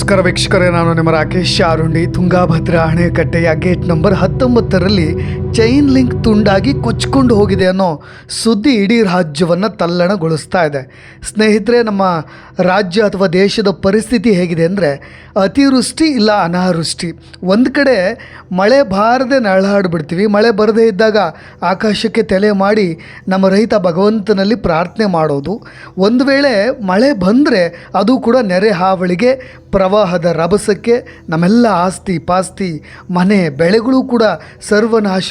ನಮಸ್ಕಾರ ವೀಕ್ಷಕರೇ ನಾನು ನಿಮ್ಮ ರಾಕೇಶ್ ಶಾರುಂಡಿ ತುಂಗಾಭದ್ರಾ ಅಣೆಕಟ್ಟೆಯ ಗೇಟ್ ನಂಬರ್ ಹತ್ತೊಂಬತ್ತರಲ್ಲಿ ಚೈನ್ ಲಿಂಕ್ ತುಂಡಾಗಿ ಕೊಚ್ಕೊಂಡು ಹೋಗಿದೆ ಅನ್ನೋ ಸುದ್ದಿ ಇಡೀ ರಾಜ್ಯವನ್ನು ತಲ್ಲಣಗೊಳಿಸ್ತಾ ಇದೆ. ಸ್ನೇಹಿತರೆ, ನಮ್ಮ ರಾಜ್ಯ ಅಥವಾ ದೇಶದ ಪರಿಸ್ಥಿತಿ ಹೇಗಿದೆ ಅಂದರೆ ಅತಿವೃಷ್ಟಿ ಇಲ್ಲ ಅನಾವೃಷ್ಟಿ. ಒಂದು ಕಡೆ ಮಳೆ ಬಾರದೆ ನರಳಾಡ್ಬಿಡ್ತೀವಿ. ಮಳೆ ಬರದೇ ಇದ್ದಾಗ ಆಕಾಶಕ್ಕೆ ತಲೆ ಮಾಡಿ ನಮ್ಮ ರೈತ ಭಗವಂತನಲ್ಲಿ ಪ್ರಾರ್ಥನೆ ಮಾಡೋದು. ಒಂದು ವೇಳೆ ಮಳೆ ಬಂದರೆ ಅದು ಕೂಡ ನೆರೆ ಹಾವಳಿಗೆ, ಪ್ರವಾಹದ ರಭಸಕ್ಕೆ, ನಮ್ಮೆಲ್ಲ ಆಸ್ತಿ ಪಾಸ್ತಿ, ಮನೆ, ಬೆಳೆಗಳು ಕೂಡ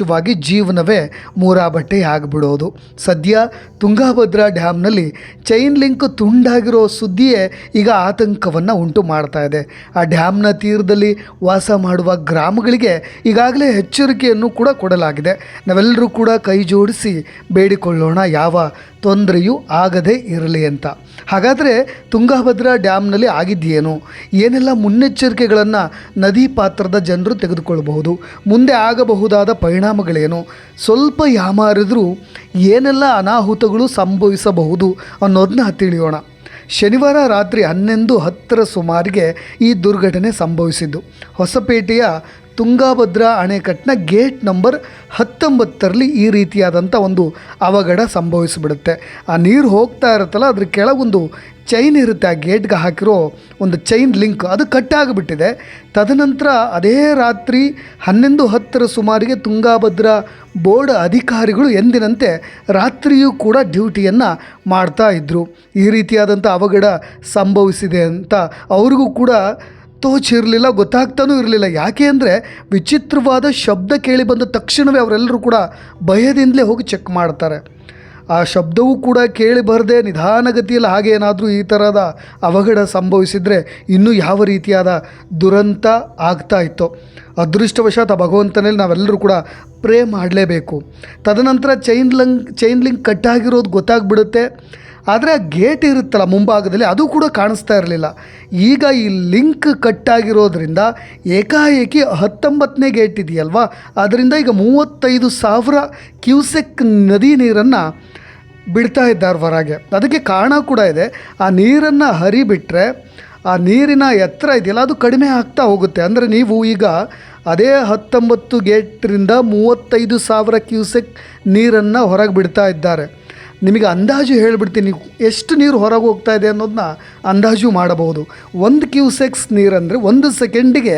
ಸರ್ವನಾಶವಾಗಿ ಜೀವನವೇ ಮೂರಾಬಟ್ಟೆ ಆಗಿಬಿಡೋದು. ಸದ್ಯ ತುಂಗಭದ್ರಾ ಡ್ಯಾಮ್ನಲ್ಲಿ ಚೈನ್ ಲಿಂಕ್ ತುಂಡಾಗಿರೋ ಸುದ್ದಿಯೇ ಈಗ ಆತಂಕವನ್ನು ಉಂಟು ಮಾಡ್ತಾ ಇದೆ. ಆ ಡ್ಯಾಮ್ನ ತೀರದಲ್ಲಿ ವಾಸ ಮಾಡುವ ಗ್ರಾಮಗಳಿಗೆ ಈಗಾಗಲೇ ಎಚ್ಚರಿಕೆಯನ್ನು ಕೂಡ ಕೊಡಲಾಗಿದೆ. ನಾವೆಲ್ಲರೂ ಕೂಡ ಕೈ ಜೋಡಿಸಿ ಬೇಡಿಕೊಳ್ಳೋಣ ಯಾವ ತೊಂದರೆಯೂ ಆಗದೇ ಇರಲಿ ಅಂತ. ಹಾಗಾದರೆ ತುಂಗಭದ್ರಾ ಡ್ಯಾಮ್ನಲ್ಲಿ ಆಗಿದ್ದೇನು? ಏನೆಲ್ಲ ಮುನ್ನೆಚ್ಚರಿಕೆಗಳನ್ನು ನದಿ ಪಾತ್ರದ ಜನರು ತೆಗೆದುಕೊಳ್ಳಬಹುದು ಮುಂದೆ ಆಗಬಹುದಾದ ಪರಿಣಾಮಗಳೇನು? ಸ್ವಲ್ಪ ಯಾಮಾರಿದ್ರೂ ಏನೆಲ್ಲ ಅನಾಹುತಗಳು ಸಂಭವಿಸಬಹುದು ಅನ್ನೋದನ್ನ ತಿಳಿಯೋಣ. ಶನಿವಾರ ರಾತ್ರಿ ಹನ್ನೊಂದು ಹತ್ತರ ಸುಮಾರಿಗೆ ಈ ದುರ್ಘಟನೆ ಸಂಭವಿಸಿದ್ದು. ಹೊಸಪೇಟೆಯ ತುಂಗಾಭದ್ರಾ ಅಣೆಕಟ್ಟಿನ ಗೇಟ್ ನಂಬರ್ ಹತ್ತೊಂಬತ್ತರಲ್ಲಿ ಈ ರೀತಿಯಾದಂಥ ಒಂದು ಅವಘಡ ಸಂಭವಿಸಿಬಿಡುತ್ತೆ. ಆ ನೀರು ಹೋಗ್ತಾ ಇರುತ್ತಲ್ಲ, ಅದ್ರ ಕೆಳಗೊಂದು ಚೈನ್ ಇರುತ್ತೆ, ಆ ಗೇಟ್ಗೆ ಹಾಕಿರೋ ಒಂದು ಚೈನ್ ಲಿಂಕ್ ಅದು ಕಟ್ಟಾಗಿಬಿಟ್ಟಿದೆ ತದನಂತರ ಅದೇ ರಾತ್ರಿ ಹನ್ನೊಂದು ಹತ್ತರ ಸುಮಾರಿಗೆ ತುಂಗಾಭದ್ರಾ ಬೋರ್ಡ್ ಅಧಿಕಾರಿಗಳು ಎಂದಿನಂತೆ ರಾತ್ರಿಯೂ ಕೂಡ ಡ್ಯೂಟಿಯನ್ನು ಮಾಡ್ತಾ ಇದ್ದರು ಈ ರೀತಿಯಾದಂಥ ಅವಘಡ ಸಂಭವಿಸಿದೆ ಅಂತ ಅವ್ರಿಗೂ ಕೂಡ ತೋಚಿರಲಿಲ್ಲ, ಗೊತ್ತಾಗ್ತಾನೂ ಇರಲಿಲ್ಲ. ಯಾಕೆ ಅಂದರೆ ವಿಚಿತ್ರವಾದ ಶಬ್ದ ಕೇಳಿ ಬಂದ ತಕ್ಷಣವೇ ಅವರೆಲ್ಲರೂ ಕೂಡ ಭಯದಿಂದಲೇ ಹೋಗಿ ಚೆಕ್ ಮಾಡ್ತಾರೆ. ಆ ಶಬ್ದವೂ ಕೂಡ ಕೇಳಿ ಬರದೆ ನಿಧಾನಗತಿಯಲ್ಲಿ ಹಾಗೆ ಏನಾದರೂ ಈ ಥರದ ಅವಘಡ ಸಂಭವಿಸಿದರೆ ಇನ್ನೂ ಯಾವ ರೀತಿಯಾದ ದುರಂತ ಆಗ್ತಾ ಇತ್ತು. ಅದೃಷ್ಟವಶಾತ್ ಭಗವಂತನಲ್ಲಿ ನಾವೆಲ್ಲರೂ ಕೂಡ ಪ್ರೇ ಮಾಡಲೇಬೇಕು. ತದನಂತರ ಚೈನ್ ಲಂಗ್ ಚೈನ್ ಲಿಂಕ್ ಕಟ್ಟಾಗಿರೋದು ಗೊತ್ತಾಗ್ಬಿಡುತ್ತೆ. ಆದರೆ ಆ ಗೇಟ್ ಇರುತ್ತಲ್ಲ ಮುಂಭಾಗದಲ್ಲಿ ಅದು ಕೂಡ ಕಾಣಿಸ್ತಾ ಇರಲಿಲ್ಲ. ಈಗ ಈ ಲಿಂಕ್ ಕಟ್ಟಾಗಿರೋದ್ರಿಂದ ಏಕಾಏಕಿ ಹತ್ತೊಂಬತ್ತನೇ ಗೇಟ್ ಇದೆಯಲ್ವಾ? ಅದರಿಂದ ಈಗ ಮೂವತ್ತೈದು ಸಾವಿರ ಕ್ಯೂಸೆಕ್ ನದಿ ನೀರನ್ನು ಬಿಡ್ತಾ ಇದ್ದಾರೆ ಹೊರಗೆ. ಅದಕ್ಕೆ ಕಾರಣ ಕೂಡ ಇದೆ. ಆ ನೀರನ್ನು ಹರಿಬಿಟ್ರೆ ಆ ನೀರಿನ ಎತ್ತರ ಇದೆಯಲ್ಲ, ಅದು ಕಡಿಮೆ ಆಗ್ತಾ ಹೋಗುತ್ತೆ. ಅಂದರೆ ನೀವು ಈಗ ಅದೇ ಹತ್ತೊಂಬತ್ತು ಗೇಟ್ರಿಂದ ಮೂವತ್ತೈದು ಸಾವಿರ ಕ್ಯೂಸೆಕ್ ನೀರನ್ನು ಹೊರಗೆ ಬಿಡ್ತಾ ಇದ್ದಾರೆ. ನಿಮಗೆ ಅಂದಾಜು ಹೇಳಿಬಿಡ್ತೀನಿ, ಎಷ್ಟು ನೀರು ಹೊರಗೆ ಹೋಗ್ತಾ ಇದೆ ಅನ್ನೋದನ್ನ ಅಂದಾಜು ಮಾಡಬಹುದು. ಒಂದು ಕ್ಯೂಸೆಕ್ಸ್ ನೀರಂದರೆ ಒಂದು ಸೆಕೆಂಡಿಗೆ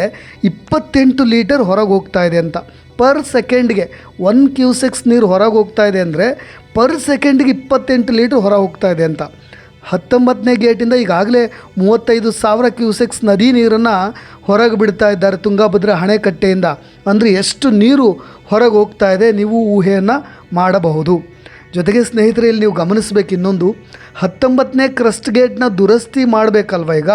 ಇಪ್ಪತ್ತೆಂಟು ಲೀಟರ್ ಹೊರಗೆ ಹೋಗ್ತಾ ಇದೆ ಅಂತ. ಪರ್ ಸೆಕೆಂಡ್ಗೆ ಒನ್ ಕ್ಯೂಸೆಕ್ಸ್ ನೀರು ಹೊರಗೆ ಹೋಗ್ತಾ ಇದೆ ಅಂದರೆ ಪರ್ ಸೆಕೆಂಡ್ಗೆ ಇಪ್ಪತ್ತೆಂಟು ಲೀಟರ್ ಹೊರ ಹೋಗ್ತಾ ಇದೆ ಅಂತ. ಹತ್ತೊಂಬತ್ತನೇ ಗೇಟಿಂದ ಈಗಾಗಲೇ ಮೂವತ್ತೈದು ಸಾವಿರ ಕ್ಯೂಸೆಕ್ಸ್ ನದಿ ನೀರನ್ನು ಹೊರಗೆ ಬಿಡ್ತಾ ಇದ್ದಾರೆ ತುಂಗಭದ್ರಾ ಅಣೆಕಟ್ಟೆಯಿಂದ. ಅಂದರೆ ಎಷ್ಟು ನೀರು ಹೊರಗೆ ಹೋಗ್ತಾ ಇದೆ, ನೀವು ಊಹೆಯನ್ನು ಮಾಡಬಹುದು. ಜೊತೆಗೆ ಸ್ನೇಹಿತರೆ ಇಲ್ಲಿ ನೀವು ಗಮನಿಸಬೇಕು ಇನ್ನೊಂದು, ಹತ್ತೊಂಬತ್ತನೇ ಕ್ರಸ್ಟ್ ಗೇಟ್ನ ದುರಸ್ತಿ ಮಾಡಬೇಕಲ್ವ ಈಗ?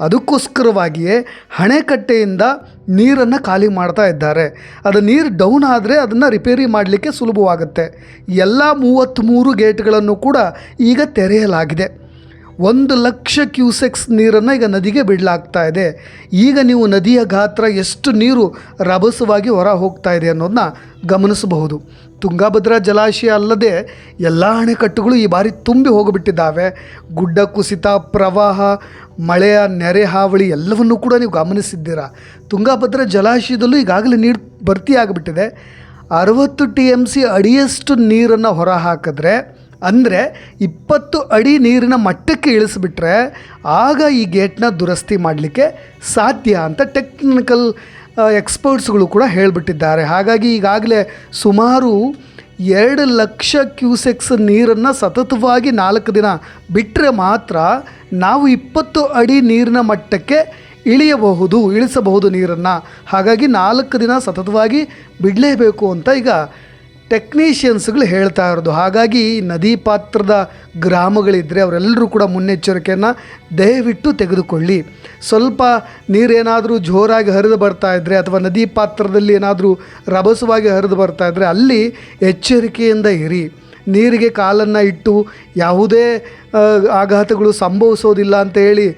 ಅದಕ್ಕೋಸ್ಕರವಾಗಿಯೇ ಹಣೆಕಟ್ಟೆಯಿಂದ ನೀರನ್ನು ಖಾಲಿ ಮಾಡ್ತಾ ಇದ್ದಾರೆ. ಅದು ನೀರು ಡೌನ್ ಆದರೆ ಅದನ್ನು ರಿಪೇರಿ ಮಾಡಲಿಕ್ಕೆ ಸುಲಭವಾಗುತ್ತೆ. ಎಲ್ಲ ಮೂವತ್ತ್ಮೂರು ಗೇಟ್ಗಳನ್ನು ಕೂಡ ಈಗ ತೆರೆಯಲಾಗಿದೆ. ಒಂದು ಲಕ್ಷ ಕ್ಯೂಸೆಕ್ಸ್ ನೀರನ್ನು ಈಗ ನದಿಗೆ ಬಿಡಲಾಗ್ತಾ ಇದೆ. ಈಗ ನೀವು ನದಿಯ ಗಾತ್ರ ಎಷ್ಟು ನೀರು ರಭಸವಾಗಿ ಹೊರ ಹೋಗ್ತಾ ಇದೆ ಅನ್ನೋದನ್ನ ಗಮನಿಸಬಹುದು. ತುಂಗಾಭದ್ರಾ ಜಲಾಶಯ ಅಲ್ಲದೆ ಎಲ್ಲ ಅಣೆಕಟ್ಟುಗಳು ಈ ಬಾರಿ ತುಂಬಿ ಹೋಗಿಬಿಟ್ಟಿದ್ದಾವೆ. ಗುಡ್ಡ ಕುಸಿತ, ಪ್ರವಾಹ, ಮಳೆಯ ನೆರೆ ಹಾವಳಿ ಎಲ್ಲವನ್ನೂ ಕೂಡ ನೀವು ಗಮನಿಸಿದ್ದೀರಾ. ತುಂಗಭದ್ರಾ ಜಲಾಶಯದಲ್ಲೂ ಈಗಾಗಲೇ ನೀರು ಭರ್ತಿ ಆಗಿಬಿಟ್ಟಿದೆ. ಅರವತ್ತು ಟಿ ಎಂ ಸಿ ಅಡಿಯಷ್ಟು ನೀರನ್ನು ಹೊರ ಹಾಕಿದ್ರೆ ಅಂದರೆ ಇಪ್ಪತ್ತು ಅಡಿ ನೀರಿನ ಮಟ್ಟಕ್ಕೆ ಇಳಿಸಿಬಿಟ್ರೆ, ಆಗ ಈ ಗೇಟ್ನ ದುರಸ್ತಿ ಮಾಡಲಿಕ್ಕೆ ಸಾಧ್ಯ ಅಂತ ಟೆಕ್ನಿಕಲ್ ಎಕ್ಸ್ಪರ್ಟ್ಸ್ಗಳು ಕೂಡ ಹೇಳಿಬಿಟ್ಟಿದ್ದಾರೆ. ಹಾಗಾಗಿ ಈಗಾಗಲೇ ಸುಮಾರು ಎರಡು ಲಕ್ಷ ಕ್ಯೂಸೆಕ್ಸ್ ನೀರನ್ನು ಸತತವಾಗಿ ನಾಲ್ಕು ದಿನ ಬಿಟ್ಟರೆ ಮಾತ್ರ ನಾವು ಇಪ್ಪತ್ತು ಅಡಿ ನೀರಿನ ಮಟ್ಟಕ್ಕೆ ಇಳಿಯಬಹುದು, ಇಳಿಸಬಹುದು ನೀರನ್ನು. ಹಾಗಾಗಿ ನಾಲ್ಕು ದಿನ ಸತತವಾಗಿ ಬಿಡಲೇಬೇಕು ಅಂತ ಈಗ ಟೆಕ್ನಿಷಿಯನ್ಸ್ಗಳು ಹೇಳ್ತಾ ಇರೋದು. ಹಾಗಾಗಿ ನದಿ ಪಾತ್ರದ ಗ್ರಾಮಗಳಿದ್ದರೆ ಅವರೆಲ್ಲರೂ ಕೂಡ ಮುನ್ನೆಚ್ಚರಿಕೆಯನ್ನು ದಯವಿಟ್ಟು ತೆಗೆದುಕೊಳ್ಳಿ. ಸ್ವಲ್ಪ ನೀರೇನಾದರೂ ಜೋರಾಗಿ ಹರಿದು ಬರ್ತಾ ಇದ್ದರೆ ಅಥವಾ ನದಿ ಪಾತ್ರದಲ್ಲಿ ಏನಾದರೂ ರಭಸವಾಗಿ ಹರಿದು ಬರ್ತಾ ಇದ್ದರೆ ಅಲ್ಲಿ ಎಚ್ಚರಿಕೆಯಿಂದ ಇರಿ. ನೀರಿಗೆ ಕಾಲನ್ನು ಇಟ್ಟು ಯಾವುದೇ ಆಘಾತಗಳು ಸಂಭವಿಸೋದಿಲ್ಲ ಅಂತ ಹೇಳಿ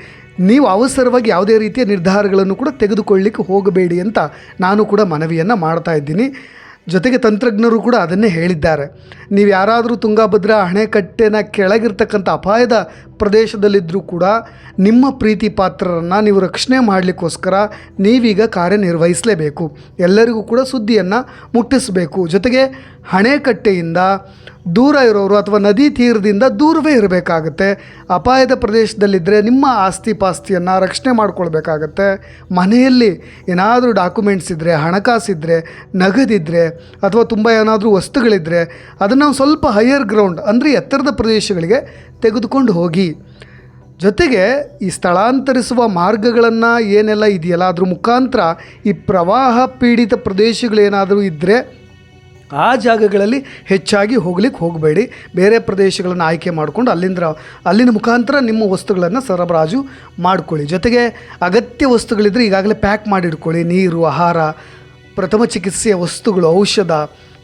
ನೀವು ಅವಸರವಾಗಿ ಯಾವುದೇ ರೀತಿಯ ನಿರ್ಧಾರಗಳನ್ನು ಕೂಡ ತೆಗೆದುಕೊಳ್ಳಿಕ್ಕೆ ಹೋಗಬೇಡಿ ಅಂತ ನಾನು ಕೂಡ ಮನವಿಯನ್ನು ಮಾಡ್ತಾ ಇದ್ದೀನಿ. ಜೊತೆಗೆ ತಂತ್ರಜ್ಞರು ಕೂಡ ಅದನ್ನೇ ಹೇಳಿದ್ದಾರೆ. ನೀವು ಯಾರಾದರೂ ತುಂಗಾಭದ್ರಾ ಅಣೆಕಟ್ಟೆನ ಕೆಳಗಿರ್ತಕ್ಕಂಥ ಅಪಾಯದ ಪ್ರದೇಶದಲ್ಲಿದ್ದರೂ ಕೂಡ ನಿಮ್ಮ ಪ್ರೀತಿ ಪಾತ್ರರನ್ನು ನೀವು ರಕ್ಷಣೆ ಮಾಡಲಿಕ್ಕೋಸ್ಕರ ನೀವೀಗ ಕಾರ್ಯನಿರ್ವಹಿಸಲೇಬೇಕು. ಎಲ್ಲರಿಗೂ ಕೂಡ ಸುದ್ದಿಯನ್ನು ಮುಟ್ಟಿಸಬೇಕು. ಜೊತೆಗೆ ಅಣೆಕಟ್ಟೆಯಿಂದ ದೂರ ಇರೋರು ಅಥವಾ ನದಿ ತೀರದಿಂದ ದೂರವೇ ಇರಬೇಕಾಗತ್ತೆ. ಅಪಾಯದ ಪ್ರದೇಶದಲ್ಲಿದ್ದರೆ ನಿಮ್ಮ ಆಸ್ತಿ ಪಾಸ್ತಿಯನ್ನು ರಕ್ಷಣೆ ಮಾಡ್ಕೊಳ್ಬೇಕಾಗತ್ತೆ. ಮನೆಯಲ್ಲಿ ಏನಾದರೂ ಡಾಕ್ಯುಮೆಂಟ್ಸ್ ಇದ್ದರೆ ಹಣಕಾಸಿದ್ದರೆ ನಗದಿದ್ದರೆ ಅಥವಾ ತುಂಬ ಏನಾದರೂ ವಸ್ತುಗಳಿದ್ದರೆ ಅದನ್ನು ಸ್ವಲ್ಪ ಹೈಯರ್ ಗ್ರೌಂಡ್ ಅಂದರೆ ಎತ್ತರದ ಪ್ರದೇಶಗಳಿಗೆ ತೆಗೆದುಕೊಂಡು ಹೋಗಿ. ಜೊತೆಗೆ ಈ ಸ್ಥಳಾಂತರಿಸುವ ಮಾರ್ಗಗಳನ್ನು ಏನೆಲ್ಲ ಇದೆಯಲ್ಲ ಅದ್ರ ಮುಖಾಂತರ ಈ ಪ್ರವಾಹ ಪೀಡಿತ ಪ್ರದೇಶಗಳೇನಾದರೂ ಇದ್ದರೆ ಆ ಜಾಗಗಳಲ್ಲಿ ಹೆಚ್ಚಾಗಿ ಹೋಗ್ಲಿಕ್ಕೆ ಹೋಗಬೇಡಿ. ಬೇರೆ ಪ್ರದೇಶಗಳನ್ನು ಆಯ್ಕೆ ಮಾಡಿಕೊಂಡು ಅಲ್ಲಿಂದ ಅಲ್ಲಿನ ಮುಖಾಂತರ ನಿಮ್ಮ ವಸ್ತುಗಳನ್ನು ಸರಬರಾಜು ಮಾಡ್ಕೊಳ್ಳಿ. ಜೊತೆಗೆ ಅಗತ್ಯ ವಸ್ತುಗಳಿದ್ದರೆ ಈಗಾಗಲೇ ಪ್ಯಾಕ್ ಮಾಡಿಟ್ಕೊಳ್ಳಿ ನೀರು, ಆಹಾರ, ಪ್ರಥಮ ಚಿಕಿತ್ಸೆಯ ವಸ್ತುಗಳು, ಔಷಧ.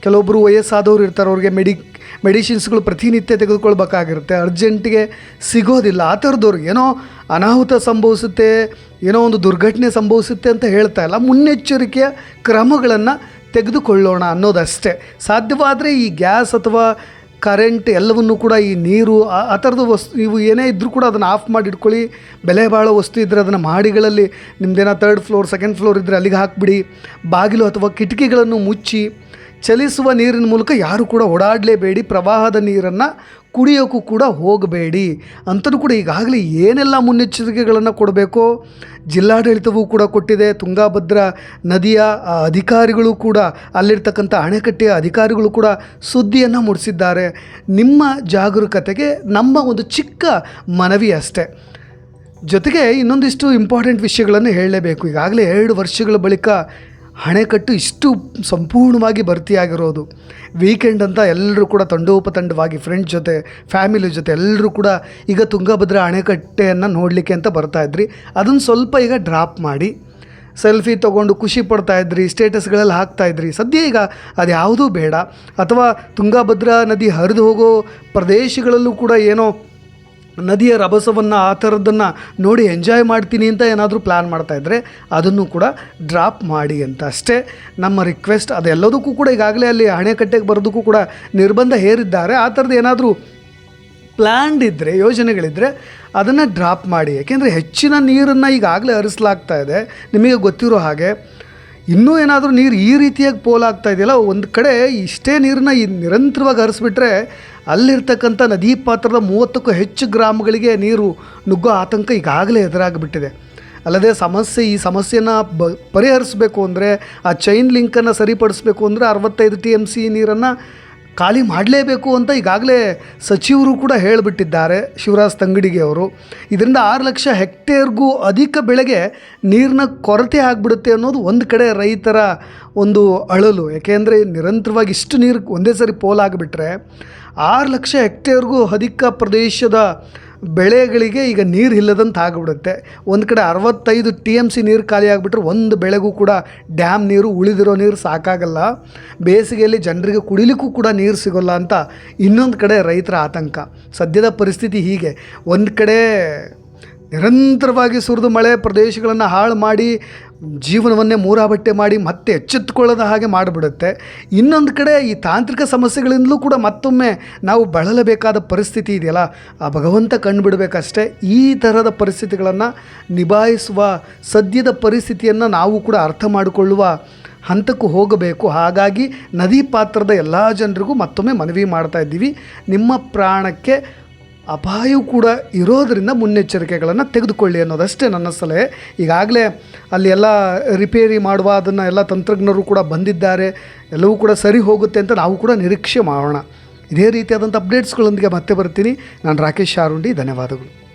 ಕೆಲವೊಬ್ಬರು ವಯಸ್ಸಾದವರು ಇರ್ತಾರೆ, ಅವ್ರಿಗೆ ಮೆಡಿ, ಮೆಡಿಸಿನ್ಸ್ಗಳು ಪ್ರತಿನಿತ್ಯ ತೆಗೆದುಕೊಳ್ಬೇಕಾಗಿರುತ್ತೆ. ಅರ್ಜೆಂಟಿಗೆ ಸಿಗೋದಿಲ್ಲ. ಆ ಥರದವ್ರಿಗೆ ಏನೋ ಅನಾಹುತ ಸಂಭವಿಸುತ್ತೆ, ಏನೋ ಒಂದು ದುರ್ಘಟನೆ ಸಂಭವಿಸುತ್ತೆ ಅಂತ ಹೇಳ್ತಾ ಇಲ್ಲ. ಮುನ್ನೆಚ್ಚರಿಕೆಯ ಕ್ರಮಗಳನ್ನು ತೆಗೆದುಕೊಳ್ಳೋಣ ಅನ್ನೋದಷ್ಟೇ. ಸಾಧ್ಯವಾದರೆ ಈ ಗ್ಯಾಸ್ ಅಥವಾ ಕರೆಂಟ್ ಎಲ್ಲವನ್ನು ಕೂಡ ಈ ನೀರು, ಆ ಥರದ ವಸ್ತು, ಇವು ಏನೇ ಇದ್ದರೂ ಕೂಡ ಅದನ್ನು ಆಫ್ ಮಾಡಿ ಇಟ್ಕೊಳ್ಳಿ. ಬೆಲೆ ಬಾಳೋ ವಸ್ತು ಇದ್ದರೆ ಅದನ್ನು ಮಾಡಿಗಳಲ್ಲಿ ನಿಮ್ದೇನೋ ತರ್ಡ್ ಫ್ಲೋರ್ ಸೆಕೆಂಡ್ ಫ್ಲೋರ್ ಇದ್ದರೆ ಅಲ್ಲಿಗೆ ಹಾಕಿಬಿಡಿ. ಬಾಗಿಲು ಅಥವಾ ಕಿಟಕಿಗಳನ್ನು ಮುಚ್ಚಿ ಚಲಿಸುವ ನೀರಿನ ಮೂಲಕ ಯಾರು ಕೂಡ ಓಡಾಡಲೇಬೇಡಿ, ಪ್ರವಾಹದ ನೀರನ್ನು ಕುಡಿಯೋಕ್ಕೂ ಕೂಡ ಹೋಗಬೇಡಿ. ಅಂತಲೂ ಕೂಡ ಈಗಾಗಲೇ ಏನೆಲ್ಲ ಮುನ್ನೆಚ್ಚರಿಕೆಗಳನ್ನು ಕೊಡಬೇಕು? ಜಿಲ್ಲಾಡಳಿತವೂ ಕೂಡ ಕೊಟ್ಟಿದೆ, ತುಂಗಾಭದ್ರಾ ನದಿಯ ಅಧಿಕಾರಿಗಳು ಕೂಡ, ಅಲ್ಲಿರ್ತಕ್ಕಂಥ ಅಣೆಕಟ್ಟೆಯ ಅಧಿಕಾರಿಗಳು ಕೂಡ ಸುದ್ದಿಯನ್ನು ಮೂಡಿಸಿದ್ದಾರೆ. ನಿಮ್ಮ ಜಾಗರೂಕತೆಗೆ ನಮ್ಮ ಒಂದು ಚಿಕ್ಕ ಮನವಿ ಅಷ್ಟೇ. ಜೊತೆಗೆ ಇನ್ನೊಂದಿಷ್ಟು ಇಂಪಾರ್ಟೆಂಟ್ ವಿಷಯಗಳನ್ನು ಹೇಳಲೇಬೇಕು. ಈಗಾಗಲೇ ಎರಡು ವರ್ಷಗಳ ಬಳಿಕ ಅಣೆಕಟ್ಟು ಇಷ್ಟು ಸಂಪೂರ್ಣವಾಗಿ ಭರ್ತಿಯಾಗಿರೋದು. ವೀಕೆಂಡ್ ಅಂತ ಎಲ್ಲರೂ ಕೂಡ ತಂಡೋಪತಂಡವಾಗಿ ಫ್ರೆಂಡ್ಸ್ ಜೊತೆ ಫ್ಯಾಮಿಲಿ ಜೊತೆ ಎಲ್ಲರೂ ಕೂಡ ಈಗ ತುಂಗಭದ್ರಾ ಅಣೆಕಟ್ಟೆಯನ್ನು ನೋಡಲಿಕ್ಕೆ ಅಂತ ಬರ್ತಾಯಿದ್ರಿ ಅದನ್ನು ಸ್ವಲ್ಪ ಈಗ ಡ್ರಾಪ್ ಮಾಡಿ ಸೆಲ್ಫಿ ತೊಗೊಂಡು ಖುಷಿ ಪಡ್ತಾಯಿದ್ರಿ ಸ್ಟೇಟಸ್ಗಳಲ್ಲಿ ಹಾಕ್ತಾಯಿದ್ರಿ ಸದ್ಯ ಈಗ ಅದು ಯಾವುದೂ ಬೇಡ. ಅಥವಾ ತುಂಗಭದ್ರಾ ನದಿ ಹರಿದು ಹೋಗೋ ಪ್ರದೇಶಗಳಲ್ಲೂ ಕೂಡ ಏನೋ ನದಿಯ ರಭಸವನ್ನು ಆ ಥರದ್ದನ್ನು ನೋಡಿ ಎಂಜಾಯ್ ಮಾಡ್ತೀನಿ ಅಂತ ಏನಾದರೂ ಪ್ಲ್ಯಾನ್ ಮಾಡ್ತಾಯಿದ್ರೆ ಅದನ್ನು ಕೂಡ ಡ್ರಾಪ್ ಮಾಡಿ ಅಂತ ಅಷ್ಟೇ. ನಮ್ಮ ರಿಕ್ವೆಸ್ಟ್ ಅದೆಲ್ಲದಕ್ಕೂ ಕೂಡ ಈಗಾಗಲೇ ಅಲ್ಲಿ ಅಣೆಕಟ್ಟೆಗೆ ಬರೋದಕ್ಕೂ ಕೂಡ ನಿರ್ಬಂಧ ಹೇರಿದ್ದಾರೆ. ಆ ಥರದ್ದು ಏನಾದರೂ ಪ್ಲ್ಯಾಂಡ್ ಇದ್ದರೆ ಯೋಜನೆಗಳಿದ್ದರೆ ಅದನ್ನು ಡ್ರಾಪ್ ಮಾಡಿ. ಯಾಕೆಂದರೆ ಹೆಚ್ಚಿನ ನೀರನ್ನು ಈಗಾಗಲೇ ಹರಿಸಲಾಗ್ತಾ ಇದೆ. ನಿಮಗೆ ಗೊತ್ತಿರೋ ಹಾಗೆ ಇನ್ನೂ ಏನಾದರೂ ನೀರು ಈ ರೀತಿಯಾಗಿ ಪೋಲಾಗ್ತಾ ಇದೆಯಲ್ಲ, ಒಂದು ಕಡೆ ಇಷ್ಟೇ ನೀರನ್ನ ನಿರಂತರವಾಗಿ ಹರಿಸ್ಬಿಟ್ರೆ ಅಲ್ಲಿರ್ತಕ್ಕಂಥ ನದಿ ಪಾತ್ರದ ಮೂವತ್ತಕ್ಕೂ ಹೆಚ್ಚು ಗ್ರಾಮಗಳಿಗೆ ನೀರು ನುಗ್ಗೋ ಆತಂಕ ಈಗಾಗಲೇ ಎದುರಾಗಿಬಿಟ್ಟಿದೆ. ಅಲ್ಲದೆ ಸಮಸ್ಯೆ, ಈ ಸಮಸ್ಯೆನ ಬ, ಪರಿಹರಿಸಬೇಕು ಅಂದರೆ, ಆ ಚೈನ್ ಲಿಂಕನ್ನು ಸರಿಪಡಿಸಬೇಕು ಅಂದರೆ ಅರವತ್ತೈದು ಟಿ ಎಂ ಸಿ ನೀರನ್ನು ಖಾಲಿ ಮಾಡಲೇಬೇಕು ಅಂತ ಈಗಾಗಲೇ ಸಚಿವರು ಕೂಡ ಹೇಳಿಬಿಟ್ಟಿದ್ದಾರೆ, ಶಿವರಾಜ್ ತಂಗಡಿಗೆ ಅವರು. ಇದರಿಂದ ಆರು ಲಕ್ಷ ಹೆಕ್ಟೇರ್ಗೂ ಅಧಿಕ ಬೆಳೆಗೆ ನೀರಿನ ಕೊರತೆ ಆಗಿಬಿಡುತ್ತೆ ಅನ್ನೋದು ಒಂದು ಕಡೆ ರೈತರ ಒಂದು ಅಳಲು. ಯಾಕೆಂದರೆ ನಿರಂತರವಾಗಿ ಇಷ್ಟು ನೀರು ಒಂದೇ ಸರಿ ಪೋಲಾಗಿಬಿಟ್ರೆ ಆರು ಲಕ್ಷ ಹೆಕ್ಟೇರ್ಗೂ ಅಧಿಕ ಪ್ರದೇಶದ ಬೆಳೆಗಳಿಗೆ ಈಗ ನೀರು ಇಲ್ಲದಂತ ಆಗಿಬಿಡುತ್ತೆ. ಒಂದು ಕಡೆ ಅರವತ್ತೈದು ಟಿ ಎಂ ಸಿ ನೀರು ಖಾಲಿ ಆಗಿಬಿಟ್ರೆ ಒಂದು ಬೆಳೆಗೂ ಕೂಡ ಡ್ಯಾಮ್ ನೀರು, ಉಳಿದಿರೋ ನೀರು ಸಾಕಾಗಲ್ಲ. ಬೇಸಿಗೆಯಲ್ಲಿ ಜನರಿಗೆ ಕುಡಿಲಿಕ್ಕೂ ಕೂಡ ನೀರು ಸಿಗೋಲ್ಲ ಅಂತ ಇನ್ನೊಂದು ಕಡೆ ರೈತರ ಆತಂಕ. ಸದ್ಯದ ಪರಿಸ್ಥಿತಿ ಹೀಗೆ. ಒಂದು ಕಡೆ ನಿರಂತರವಾಗಿ ಸುರಿದು ಮಳೆ ಪ್ರದೇಶಗಳನ್ನು ಹಾಳು ಮಾಡಿ ಜೀವನವನ್ನೇ ಮೂರಾಬಟ್ಟೆ ಮಾಡಿ ಮತ್ತೆ ಎಚ್ಚೆತ್ತುಕೊಳ್ಳದ ಹಾಗೆ ಮಾಡಿಬಿಡುತ್ತೆ. ಇನ್ನೊಂದು ಕಡೆ ಈ ತಾಂತ್ರಿಕ ಸಮಸ್ಯೆಗಳಿಂದಲೂ ಕೂಡ ಮತ್ತೊಮ್ಮೆ ನಾವು ಬಳಲಬೇಕಾದ ಪರಿಸ್ಥಿತಿ ಇದೆಯಲ್ಲ, ಆ ಭಗವಂತ ಕಂಡುಬಿಡಬೇಕಷ್ಟೇ. ಈ ಥರದ ಪರಿಸ್ಥಿತಿಗಳನ್ನು ನಿಭಾಯಿಸುವ, ಸದ್ಯದ ಪರಿಸ್ಥಿತಿಯನ್ನು ನಾವು ಕೂಡ ಅರ್ಥ ಮಾಡಿಕೊಳ್ಳುವ ಹಂತಕ್ಕೂ ಹೋಗಬೇಕು. ಹಾಗಾಗಿ ನದಿ ಪಾತ್ರದ ಎಲ್ಲ ಜನರಿಗೂ ಮತ್ತೊಮ್ಮೆ ಮನವಿ ಮಾಡ್ತಾ ಇದ್ದೀವಿ. ನಿಮ್ಮ ಪ್ರಾಣಕ್ಕೆ ಅಪಾಯವು ಕೂಡ ಇರೋದರಿಂದ ಮುನ್ನೆಚ್ಚರಿಕೆಗಳನ್ನು ತೆಗೆದುಕೊಳ್ಳಿ ಅನ್ನೋದಷ್ಟೇ ನನ್ನ ಸಲಹೆ. ಈಗಾಗಲೇ ಅಲ್ಲಿ ಎಲ್ಲ ರಿಪೇರಿ ಮಾಡುವ ಅದನ್ನು ಎಲ್ಲ ತಂತ್ರಜ್ಞರು ಕೂಡ ಬಂದಿದ್ದಾರೆ. ಎಲ್ಲವೂ ಕೂಡ ಸರಿ ಹೋಗುತ್ತೆ ಅಂತ ನಾವು ಕೂಡ ನಿರೀಕ್ಷೆ ಮಾಡೋಣ. ಇದೇ ರೀತಿಯಾದಂಥ ಅಪ್ಡೇಟ್ಸ್ಗಳೊಂದಿಗೆ ಮತ್ತೆ ಬರ್ತೀನಿ. ನಾನು ರಾಕೇಶ್ ಶಾರುಂಡಿ, ಧನ್ಯವಾದಗಳು.